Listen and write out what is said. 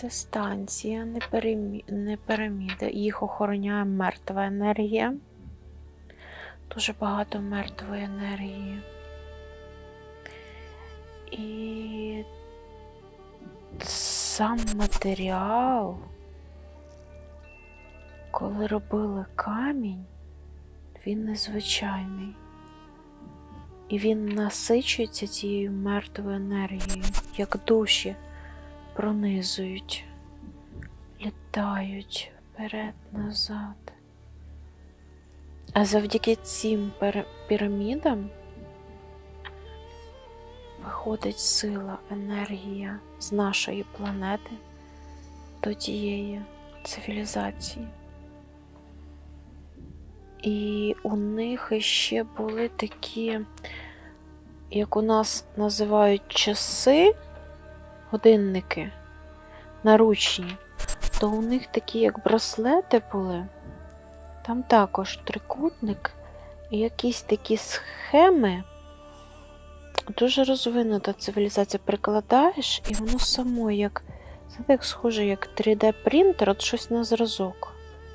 Це станція, не, перемі... не піраміда. Їх охороняє мертва енергія. Дуже багато мертвої енергії. І сам матеріал, коли робили камінь, він незвичайний. І він насичується цією мертвою енергією, як душі пронизують, літають вперед, назад. А завдяки цим пірамідам виходить сила, енергія з нашої планети до тієї цивілізації. І у них ще були такі, як у нас називають часи, годинники наручні, то у них такі, як браслети були. Там також трикутник і якісь такі схеми. Дуже розвинута цивілізація. Прикладаєш, і воно само як, знаєте, як схоже, як 3D-принтер, от щось на зразок.